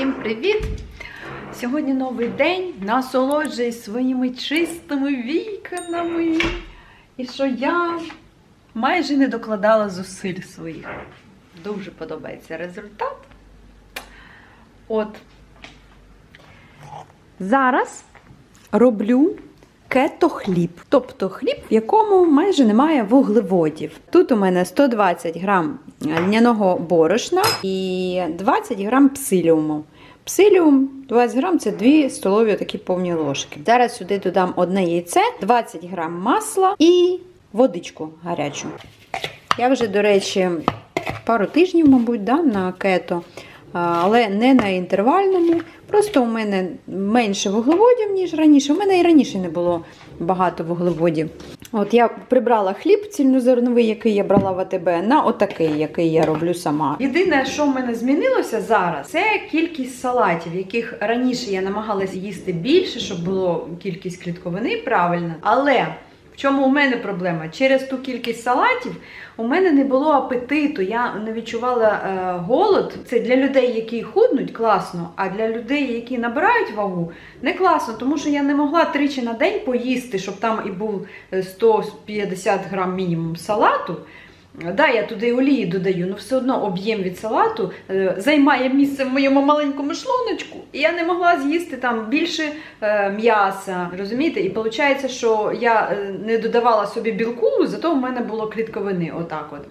Всім привіт! Сьогодні новий день. Насолоджуюсь своїми чистими вікнами. І що я майже не докладала зусиль своїх. Дуже подобається результат. От. Зараз роблю кето-хліб. Тобто хліб, в якому майже немає вуглеводів. Тут у мене 120 грам льняного борошна і 20 грам псиліуму. Псиліум 20 грам це 2 столові такі повні ложки. Зараз сюди додам одне яйце, 20 грам масла і водичку гарячу. Я вже, до речі, пару тижнів, мабуть, да, на кето, але не на інтервальному. Просто у мене менше вуглеводів, ніж раніше. У мене і раніше не було багато вуглеводів. От я прибрала хліб цільнозерновий, який я брала в АТБ, на отакий, який я роблю сама. Єдине, що в мене змінилося зараз, це кількість салатів, яких раніше я намагалася їсти більше, щоб було кількість клітковини правильна. Але чому у мене проблема? Через ту кількість салатів у мене не було апетиту, я не відчувала е, голод. Це для людей, які худнуть, класно, а для людей, які набирають вагу, не класно, тому що я не могла тричі на день поїсти, щоб там і був е, 150 грам мінімум салату. Да, я туди олії додаю, але все одно об'єм від салату е, займає місце в моєму маленькому шлуночку, і я не могла з'їсти там більше е, м'яса. Розумієте? І виходить, що я е, не додавала собі білку, зато в мене було клітковини. Отак от.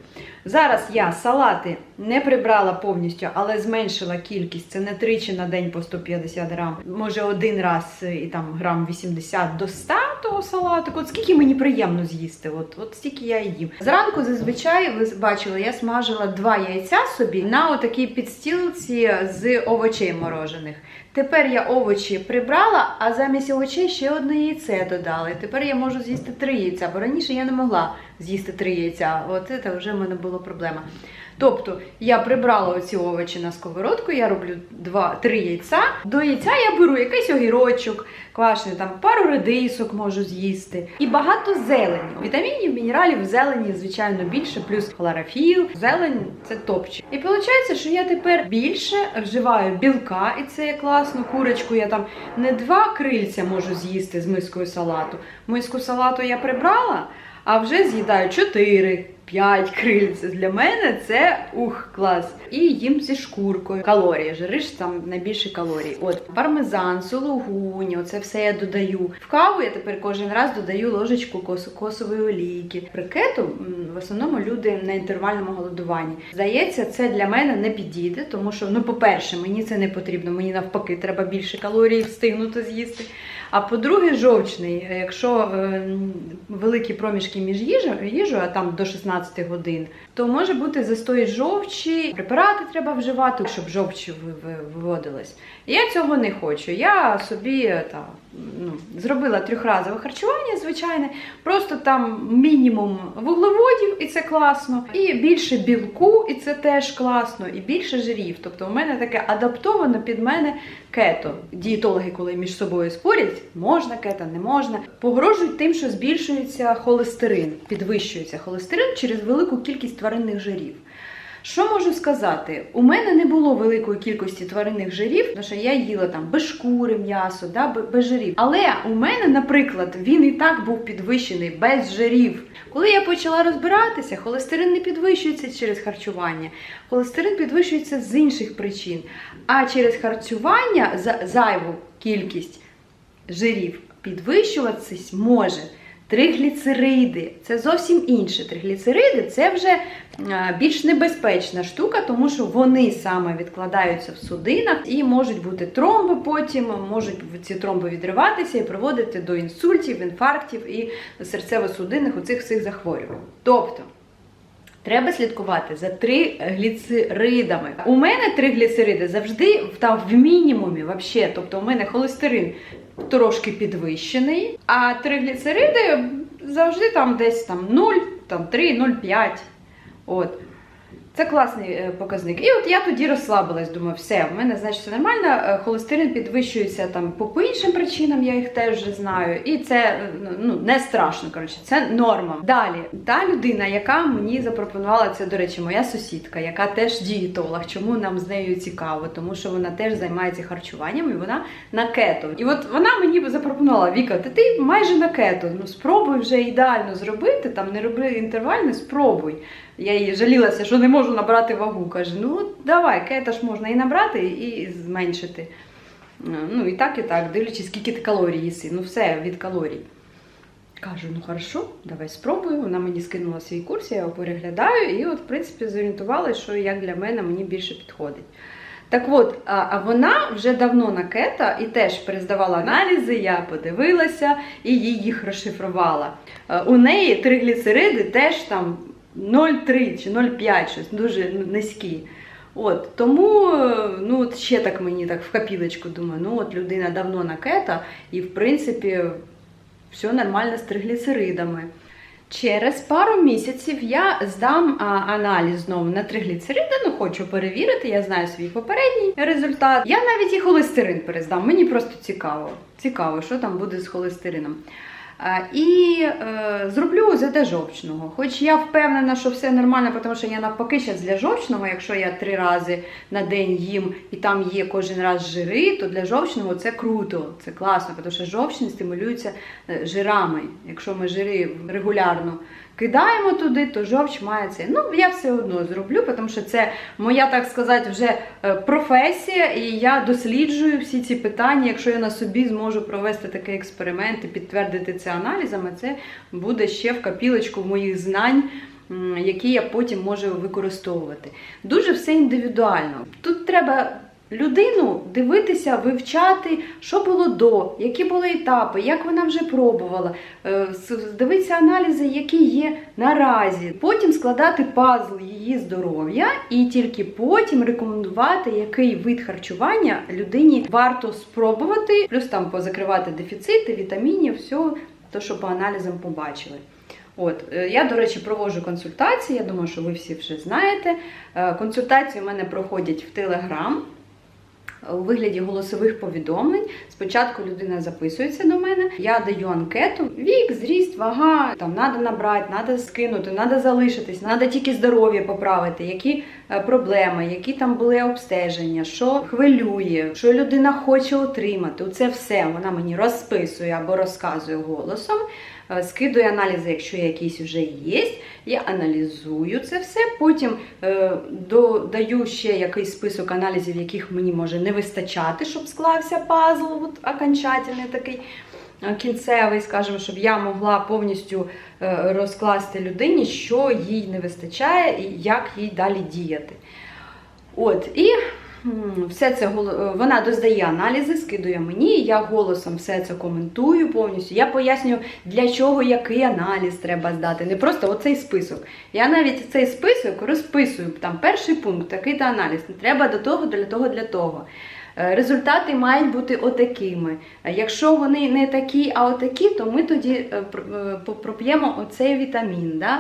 Зараз я салати не прибрала повністю, але зменшила кількість. Це не тричі на день по 150 грам. Може один раз е, і там грам 80 до 100 того салату. От скільки мені приємно з'їсти, от, от стільки я і їм. Зранку зазвичай ви бачили, я смажила два яйця собі на отакій підстілці з овочей морожених. Тепер я овочі прибрала, а замість овочей ще одне яйце додала. Тепер я можу з'їсти три яйця, бо раніше я не могла з'їсти три яйця. От це вже в мене була проблема. Тобто я прибрала оці овочі на сковородку, я роблю два, три яйця. До яйця я беру якийсь огірочок, квашений, там пару редисок можу з'їсти. І багато зелені. Вітамінів, мінералів зелені, звичайно, більше, плюс хлорофіл. Зелень це топчик. І виходить, що я тепер більше вживаю білка, і це є класно. Курочку я там не два крильця можу з'їсти з мискою салату. Миску салату я прибрала, а вже з'їдаю 4. 5 крильць. Для мене це ух, клас. І їм зі шкуркою. Калорії. Жириш там найбільше калорій. От пармезан, сулугуні, оце все я додаю. В каву я тепер кожен раз додаю ложечку косу, косової олійки. При в основному люди на інтервальному голодуванні. Здається, це для мене не підійде, тому що, ну, по-перше, мені це не потрібно. Мені навпаки, треба більше калорій встигнути з'їсти. А по-друге, жовчний, якщо е, великі проміжки між їжею, а там до 16 годин, то може бути застої жовчі, препарати треба вживати, щоб жовч ви- ви- виводилась. Я цього не хочу. Я собі е, та, ну, зробила трьохразове харчування, звичайне, просто там мінімум вуглеводів, і це класно, і більше білку, і це теж класно, і більше жирів. Тобто у мене таке адаптовано під мене кето. Дієтологи, коли між собою спорять, можна кето, не можна, погрожують тим, що збільшується холестерин, підвищується холестерин через велику кількість тваринних жирів. Що можу сказати? У мене не було великої кількості тваринних жирів, тому що я їла там без шкури м'ясо, да, без жирів. Але у мене, наприклад, він і так був підвищений без жирів. Коли я почала розбиратися, холестерин не підвищується через харчування, холестерин підвищується з інших причин. А через харчування за зайву кількість жирів підвищуватись може. Тригліцериди це зовсім інше. Тригліцериди це вже е, більш небезпечна штука, тому що вони саме відкладаються в судинах і можуть бути тромби потім, можуть ці тромби відриватися і приводити до інсультів, інфарктів і серцево-судинних оцих всіх захворювань. Тобто. Треба слідкувати за три гліцеридами. У мене три гліцериди завжди там в мінімумі, вообще. Тобто у мене холестерин трошки підвищений, а три гліцериди завжди там десь там 0, там 3, 0,5. От. Це класний е, показник. І от я тоді розслабилась, думаю, все, в мене значить все нормально. Е, Холестерин підвищується там по, іншим причинам, я їх теж вже знаю. І це е, ну не страшно. Коротше, це норма. Далі, та людина, яка мені запропонувала це, до речі, моя сусідка, яка теж дієтолог. Чому нам з нею цікаво? Тому що вона теж займається харчуванням і вона на кето. І от вона мені запропонувала Віка, ти, ти майже на кето. Ну спробуй вже ідеально зробити. Там не роби інтервальне, спробуй. Я їй жалілася, що не можу набрати вагу. Каже, ну давай, кето ж можна і набрати, і зменшити. Е, Ну і так, і так, дивлячись, скільки ти калорій їси. Ну все від калорій. Кажу, ну хорошо, давай спробую. Вона мені скинула свій курс, я його переглядаю, і от, в принципі, зорієнтувалася, що як для мене мені більше підходить. Так от, а вона вже давно на кета і теж перездавала аналізи, я подивилася і їй їх розшифрувала. Е, У неї тригліцериди теж там 0,3 чи 0,5, щось дуже низькі. От, тому е, ну, от ще так мені так в капілочку думаю, ну от людина давно на кета, і в принципі все нормально з тригліцеридами. Через пару місяців я здам а, аналіз знову на тригліцериди, ну хочу перевірити, я знаю свій попередній результат. Я навіть і холестерин перездам, мені просто цікаво. Цікаво, що там буде з холестерином. І е, зроблю УЗД жовчного. Хоч я впевнена, що все нормально, тому що я навпаки зараз для жовчного, якщо я три рази на день їм і там є кожен раз жири, то для жовчного це круто, це класно, тому що жовчний стимулюється е, жирами. Якщо ми жири регулярно кидаємо туди, то жовч має це. Ну, я все одно зроблю, тому що це моя, так сказати, вже е, професія, і я досліджую всі ці питання. Якщо я на собі зможу провести такий експеримент і підтвердити це аналізами, це буде ще в капілочку моїх знань. Які я потім можу використовувати. Дуже все індивідуально. Тут треба людину дивитися, вивчати, що було до, які були етапи, як вона вже пробувала, е, дивитися аналізи, які є наразі. Потім складати пазл її здоров'я і тільки потім рекомендувати, який вид харчування людині варто спробувати, плюс там позакривати дефіцити, вітамінів, все, то, що по аналізам побачили. От, е, я, до речі, проводжу консультації. Я думаю, що ви всі вже знаєте. Е, Консультації у мене проходять в Телеграм у вигляді голосових повідомлень. Спочатку людина записується до мене, я даю анкету, вік, зріст, вага, там треба набрати, треба скинути, треба залишитись, треба тільки здоров'я поправити, які е, проблеми, які там були обстеження, що хвилює, що людина хоче отримати. Це все вона мені розписує або розказує голосом. Е, Скидую аналізи, якщо якісь вже є. Я аналізую це все. Потім е, додаю ще якийсь список аналізів, яких мені може не вистачати, щоб склався пазл, от, окончательний такий е, кінцевий, скажімо, щоб я могла повністю розкласти людині, що їй не вистачає і як їй далі діяти. От, і все це е, вона доздає аналізи, скидує мені, я голосом все це коментую повністю. Я пояснюю, для чого який аналіз треба здати. Не просто оцей список. Я навіть цей список розписую. Там перший пункт, такий-то аналіз. Треба до того, для того, для того. Е, Результати мають бути отакими. Е, Якщо вони не такі, а отакі, то ми тоді е, проп'ємо оцей вітамін. Да?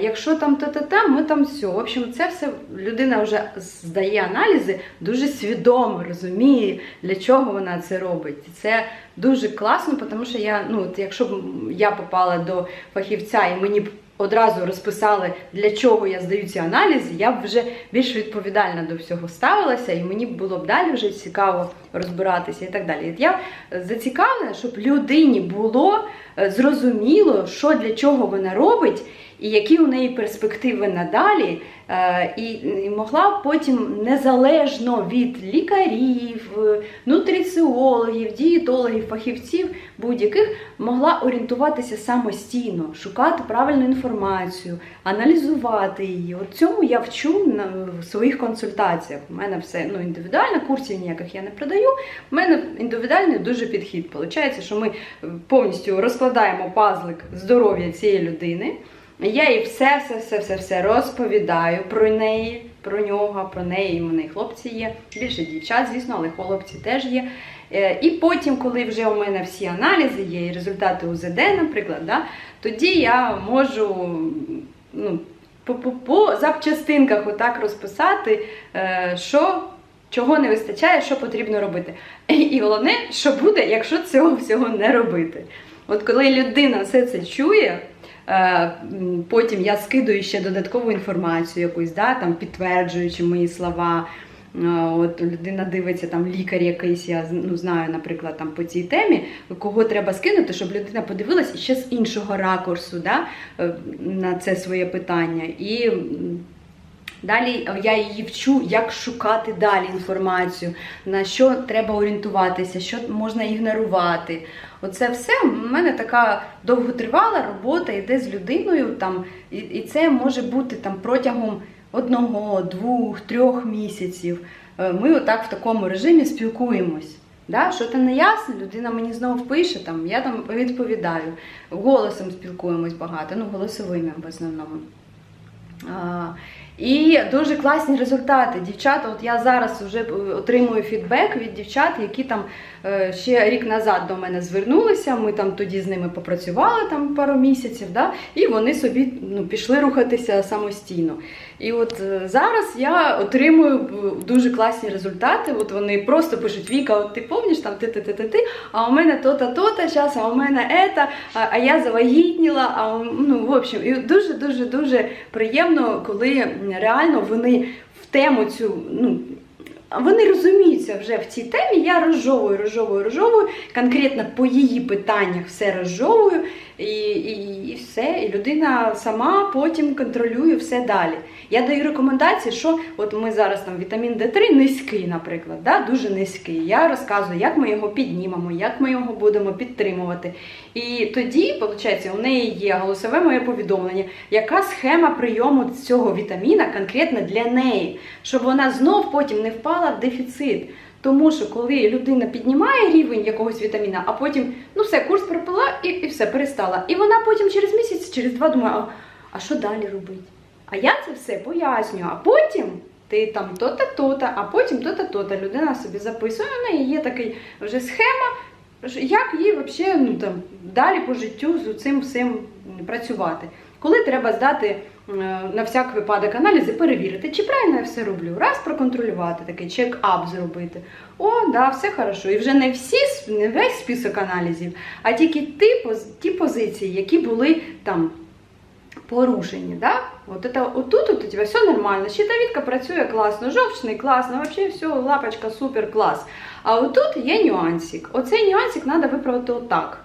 Якщо там то-то там, ми там все. В общем, це все людина вже здає аналізи, дуже свідомо розуміє, для чого вона це робить. Це дуже класно, тому що я, ну, якщо б я попала до фахівця і мені одразу розписали, для чого я здаю ці аналізи, я б вже більш відповідально до всього ставилася, і мені було б далі вже цікаво розбиратися і так далі. Я зацікавлена, щоб людині було е, зрозуміло, що для чого вона робить, і які у неї перспективи надалі, е, і могла потім незалежно від лікарів, нутриціологів, дієтологів, фахівців будь-яких могла орієнтуватися самостійно, шукати правильну інформацію, аналізувати її. От цьому я вчу в своїх консультаціях. У мене все ну, індивідуально, курсів ніяких я не продаю. У мене індивідуальний дуже підхід. Получається, що ми е, повністю розкладаємо пазлик здоров'я цієї людини. Я їй все, все, все, все, все розповідаю про неї, про нього, про неї. У мене і хлопці є. Більше дівчат, звісно, але хлопці теж є. Е, І потім, коли вже у мене всі аналізи є, і результати УЗД, наприклад, да, тоді я можу ну, по, по, по запчастинках отак розписати, е, що, чого не вистачає, що потрібно робити. І, і головне, що буде, якщо цього всього не робити. От коли людина все це чує, потім я скидую ще додаткову інформацію, якусь, да, там, підтверджуючи мої слова. Е, От людина дивиться там лікар якийсь, я ну, знаю, наприклад, там по цій темі, кого треба скинути, щоб людина подивилась ще з іншого ракурсу да, е, на це своє питання. І далі я її вчу, як шукати далі інформацію, на що треба орієнтуватися, що можна ігнорувати. Оце все в мене така довготривала робота йде з людиною, там, і, і це може бути там протягом одного, двох, трьох місяців. Е, Ми отак в такому режимі спілкуємось. Да? Що то не ясно, людина мені знову пише, там, я там відповідаю. Голосом спілкуємось багато, ну голосовими в основному. І дуже класні результати. Дівчата, от я зараз вже отримую фідбек від дівчат, які там е, ще рік назад до мене звернулися. Ми там тоді з ними попрацювали там пару місяців, да, і вони собі ну, пішли рухатися самостійно. І от е, зараз я отримую е, дуже класні результати. От вони просто пишуть Віка, от ти помніш там ти ти ти ти ти а у мене то-то, то-то, зараз, а у мене ета, а, а я завагітніла. А ну, в общем, і дуже дуже дуже приємно, коли реально вони в тему цю, ну. Вони розуміються вже в цій темі. Я розжовую, розжовую, розжовую, конкретно по її питаннях все розжовую, і, і, і все. І людина сама потім контролює все далі. Я даю рекомендації, що от ми зараз там вітамін Д3 низький, наприклад, да, дуже низький. Я розказую, як ми його піднімемо, як ми його будемо підтримувати. І тоді, виходить, у неї є голосове моє повідомлення, яка схема прийому цього вітаміна конкретно для неї, щоб вона знов потім не впала в дефіцит. Тому що коли людина піднімає рівень якогось вітаміна, а потім ну все, курс пропила і, і все перестала. І вона потім через місяць, через два думає, а, а що далі робити? А я це все пояснюю. А потім ти там то-то, то-то, а потім то-то, то-то. Людина собі записує, у є такий вже схема, як їй взагалі ну, там, далі по життю з цим всім працювати. Коли треба здати на всяк випадок аналізи, перевірити, чи правильно я все роблю. Раз проконтролювати, такий чек-ап зробити. О, да, все хорошо. І вже не всі, не весь список аналізів, а тільки ті, ті позиції, які були там порушені. Да? От это, отут от у тебе все нормально. Щитовідка працює класно, жовчний класно, взагалі все, лапочка супер клас. А отут є нюансик. Оцей нюансик треба виправити отак.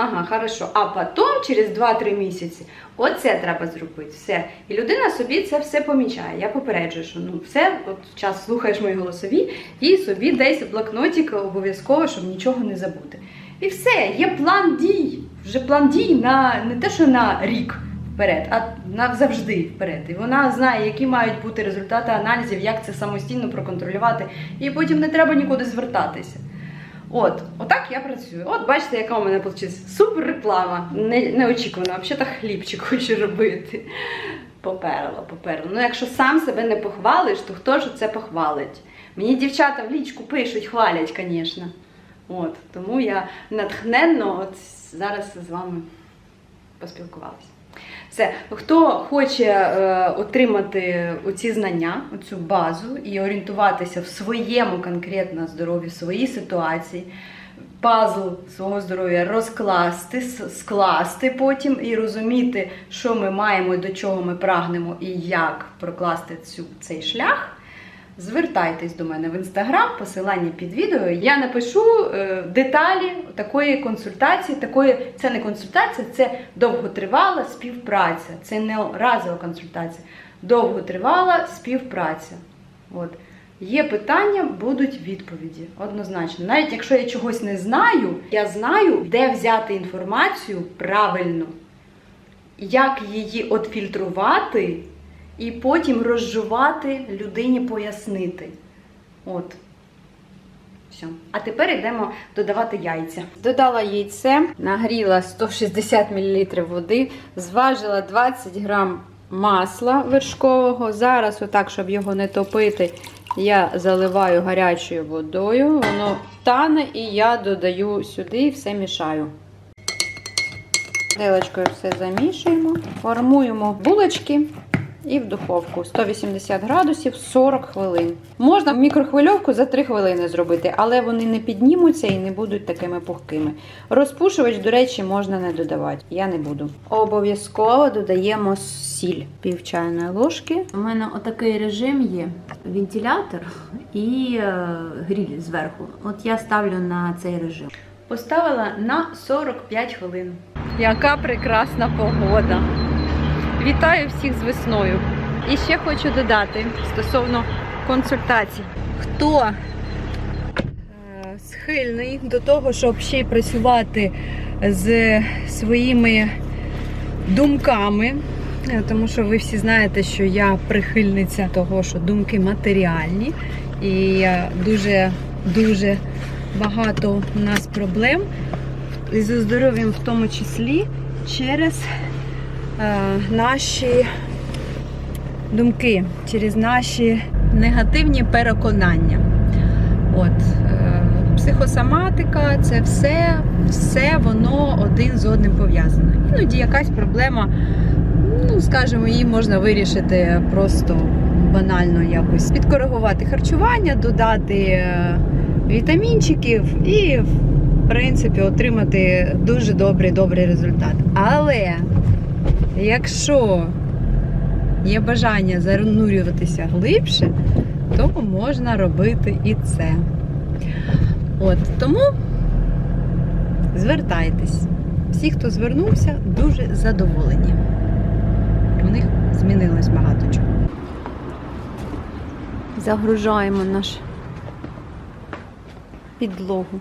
Ага, хорошо. А потім через 2-3 місяці оце треба зробити. Все. І людина собі це все помічає. Я попереджую, що ну все, от час слухаєш мої голосові, і собі десь блокнотик обов'язково, щоб нічого не забути. І все, є план дій. Вже план дій на не те, що на рік вперед, а на завжди вперед. І вона знає, які мають бути результати аналізів, як це самостійно проконтролювати, і потім не треба нікуди звертатися. От, отак я працюю. От бачите, яка у мене вийшла супер реклама. Не, неочікувано, взагалі хлібчик хочу робити. Поперло, поперло. Ну, якщо сам себе не похвалиш, то хто ж це похвалить? Мені дівчата в лічку пишуть, хвалять, звісно. От, тому я натхненно от зараз з вами поспілкувалася. Все, хто хоче е, отримати оці знання, оцю базу і орієнтуватися в своєму конкретно здоров'ю, в своїй ситуації, пазл свого здоров'я розкласти, скласти потім і розуміти, що ми маємо, і до чого ми прагнемо і як прокласти цю, цей шлях. Звертайтесь до мене в інстаграм, посилання під відео. Я напишу е, деталі такої консультації. Такої це не консультація, це довготривала співпраця. Це не разова консультація, довготривала співпраця. От. Є питання, будуть відповіді. Однозначно. Навіть якщо я чогось не знаю, я знаю, де взяти інформацію правильно, як її отфільтрувати і потім розжувати людині пояснити. От. Все. А тепер йдемо додавати яйця. Додала яйце, нагріла 160 мл води, зважила 20 грам масла вершкового. Зараз, отак, щоб його не топити, я заливаю гарячою водою. Воно тане і я додаю сюди і все мішаю. Делочкою все замішуємо, формуємо булочки і в духовку 180 градусів 40 хвилин. Можна мікрохвильовку за 3 хвилини зробити, але вони не піднімуться і не будуть такими пухкими. Розпушувач, до речі, можна не додавати. Я не буду. Обов'язково додаємо сіль пів чайної ложки. У мене отакий режим є: вентилятор і е, гріль зверху. От я ставлю на цей режим. Поставила на 45 хвилин. Яка прекрасна погода! Вітаю всіх з весною. І ще хочу додати стосовно консультацій. Хто е, схильний до того, щоб ще й працювати з своїми думками, е, тому що ви всі знаєте, що я прихильниця того, що думки матеріальні, і е, дуже дуже багато у нас проблем зі здоров'ям, в тому числі через наші думки, через наші негативні переконання. От, е, психосоматика це все, все воно один з одним пов'язано. Іноді якась проблема, ну, скажімо, її можна вирішити просто банально якось підкоригувати харчування, додати е, вітамінчиків і, в принципі, отримати дуже добрий добрий результат. Але якщо є бажання занурюватися глибше, то можна робити і це. От тому звертайтесь. Всі, хто звернувся, дуже задоволені. У них змінилось багато чого. Загружаємо наш підлогу.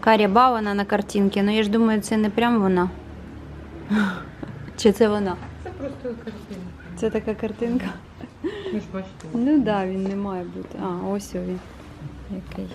Така ряба вона на картинці. Ну я ж думаю, це не прям вона. Чи це вона? Це просто картинка. Це така картинка. Ну так, да, він не має бути. А, ось він. Який.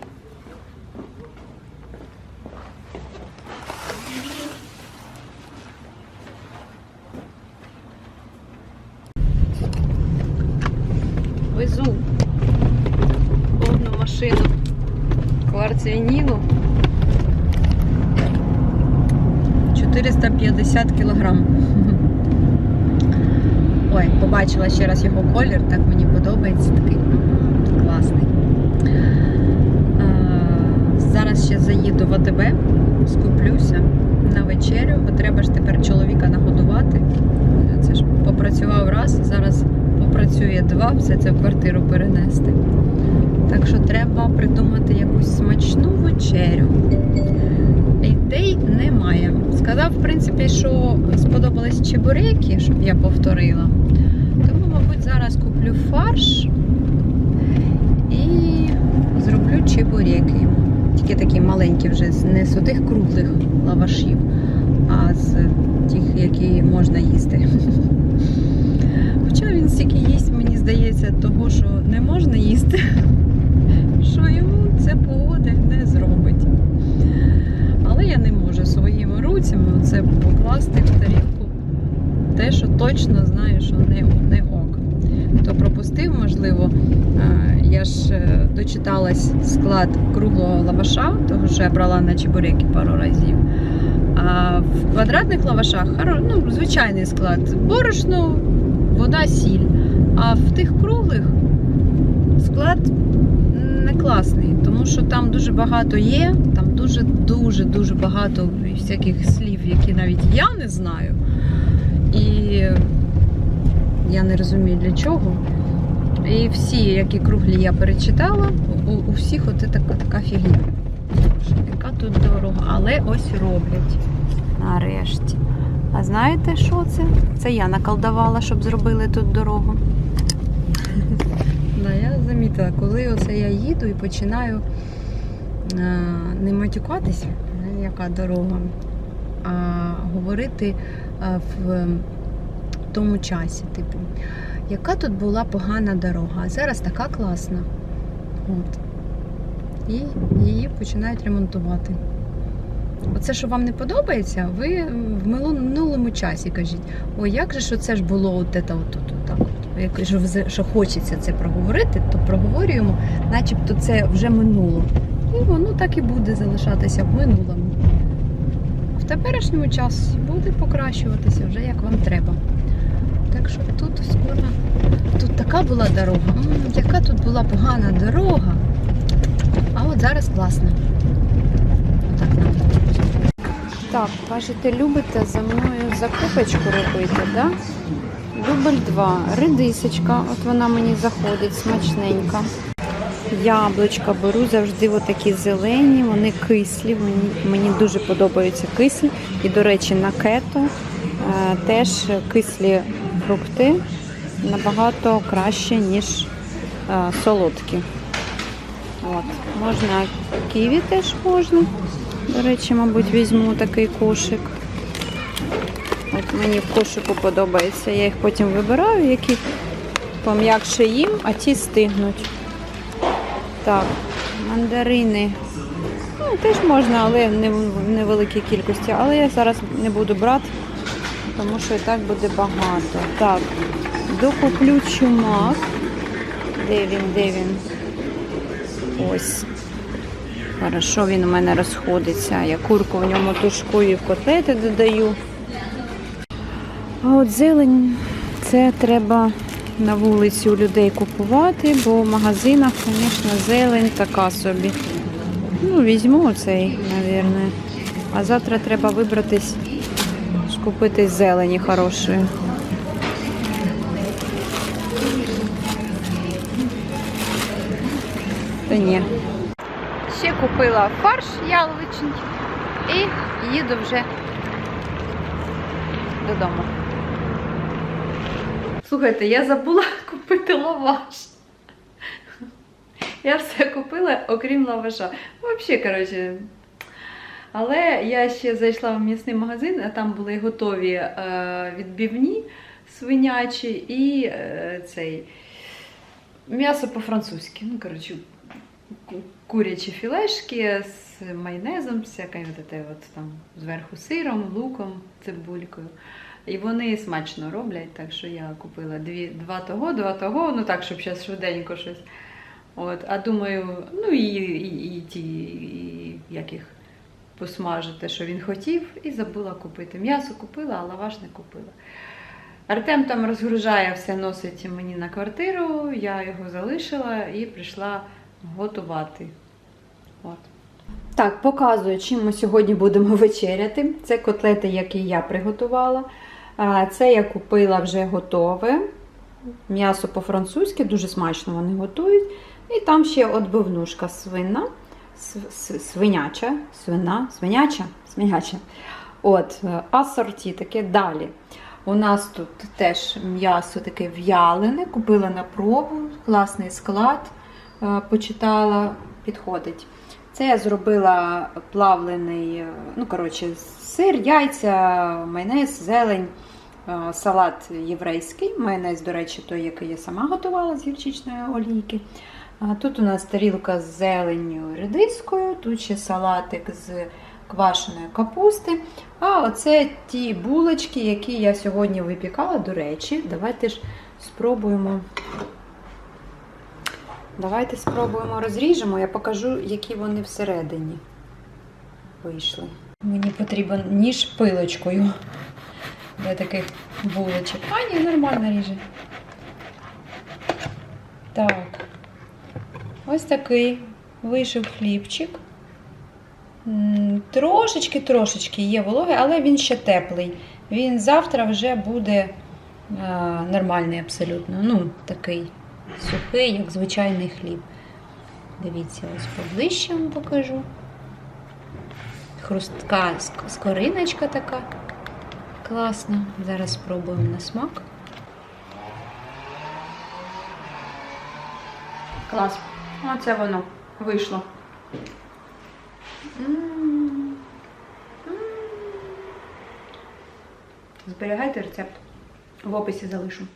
Побачила ще раз його колір, так мені подобається, такий класний. Зараз ще заїду в АТБ, скуплюся на вечерю, бо треба ж тепер чоловіка нагодувати. Це ж попрацював раз, зараз попрацює два, все це в квартиру перенести. Так що треба придумати якусь смачну вечерю. Ідей немає. Сказав, в принципі, що сподобались чебуреки, щоб я повторила. Зараз куплю фарш і зроблю чебуреки. Тільки такі маленькі вже, не з отих круглих лавашів, а з тих, які можна їсти. Хоча він стільки їсть, мені здається, того, що не можна їсти, що йому це погода не зробить. Але я не можу своїми руцями це покласти в тарілку те, що точно знаю, що не, не ок. Хто пропустив, можливо, е, я ж е, дочиталась склад круглого лаваша, того що я брала на чебуреки пару разів. А в квадратних лавашах ну, звичайний склад борошно, вода, сіль. А в тих круглих склад не класний, тому що там дуже багато є, там дуже дуже дуже багато всяких слів, які навіть я не знаю. І я не розумію для чого. І всі, які круглі я перечитала, у, у всіх от така, така фігня. Яка тут дорога, але ось роблять нарешті. А знаєте, що це? Це я наколдувала, щоб зробили тут дорогу. Да, я замітила, коли оце я їду і починаю е, не матюкатися, яка дорога, а говорити е, в тому часі, типу, яка тут була погана дорога, а зараз така класна. От. І її починають ремонтувати. Оце, що вам не подобається, ви в минулому- часі кажіть, ой, як же ж оце ж було от це, от, от, от, от. Якщо ви- що хочеться це проговорити, то проговорюємо, начебто це вже минуло. І воно так і буде залишатися в минулому. в теперішньому час буде покращуватися вже як вам треба. Так що тут скоро. Тут така була дорога. М, яка тут була погана дорога. А от зараз класна. Так, кажете, любите за мною закупочку робити, да? Дубль 2. Редисочка, от вона мені заходить смачненька. Яблучка беру завжди отакі зелені, вони кислі. Мені, мені дуже подобаються кислі. І, до речі, на кето е, теж кислі фрукти набагато краще, ніж е, солодкі. От. Можна ківі теж можна. До речі, мабуть, візьму такий кошик. От мені в кошику подобається. Я їх потім вибираю, які пом'якше їм, а ті стигнуть. Так, мандарини. Ну, теж можна, але не в невеликій кількості. Але я зараз не буду брати, тому що і так буде багато. Так, докуплю чумак. Де він, де він? Ось. Хорошо, він у мене розходиться. Я курку в ньому тушкую і в котлети додаю. А от зелень це треба на вулиці у людей купувати, бо в магазинах, звісно, зелень така собі. Ну, візьму оцей, мабуть. А завтра треба вибратись, купити зелені хорошої. Та ні. Ще купила фарш яловичний і їду вже додому. Слухайте, я забула купити лаваш. Я все купила, окрім лаваша. Взагалі, коротше. Але я ще зайшла в м'ясний магазин, а там були готові е, відбивні свинячі і е, цей м'ясо по-французьки. Ну, коротше, курячі філешки з майонезом, всякою от там зверху сиром, луком, цибулькою. І вони смачно роблять, так що я купила дві, два того, два того, ну так, щоб зараз швиденько щось. От, а думаю, ну і, і, і ті, і, як їх посмажити, що він хотів, і забула купити. М'ясо купила, а лаваш не купила. Артем там розгружає все, носить мені на квартиру, я його залишила і прийшла готувати. От. Так, показую, чим ми сьогодні будемо вечеряти. Це котлети, які я приготувала. Це я купила вже готове. М'ясо по-французьки, дуже смачно вони готують. І там ще отбивнушка свина, св- свиняча, свина, свиняча, свиняча. От, е, асорті таке далі. У нас тут теж м'ясо таке в'ялене, купила на пробу, класний склад, е, почитала, підходить. Це я зробила плавлений, е, ну, коротше, сир, яйця, майонез, зелень, салат єврейський. Майонез, до речі, той, який я сама готувала з гірчичної олійки. А Тут у нас тарілка з зеленню редискою, тут ще салатик з квашеної капусти. А оце ті булочки, які я сьогодні випікала, до речі, давайте ж спробуємо. Давайте спробуємо розріжемо, я покажу, які вони всередині вийшли. Мені потрібен ніж пилочкою для таких булочок. А, ні, нормально ріже. Так. Ось такий вийшов хлібчик. Трошечки-трошечки є вологий, але він ще теплий. Він завтра вже буде а, нормальний абсолютно. Ну, такий сухий, як звичайний хліб. Дивіться, ось поближче вам покажу. Хрустка ск- скориночка така класна. Зараз спробуємо на смак. Клас. Оце воно вийшло. Зберігайте рецепт. В описі залишу.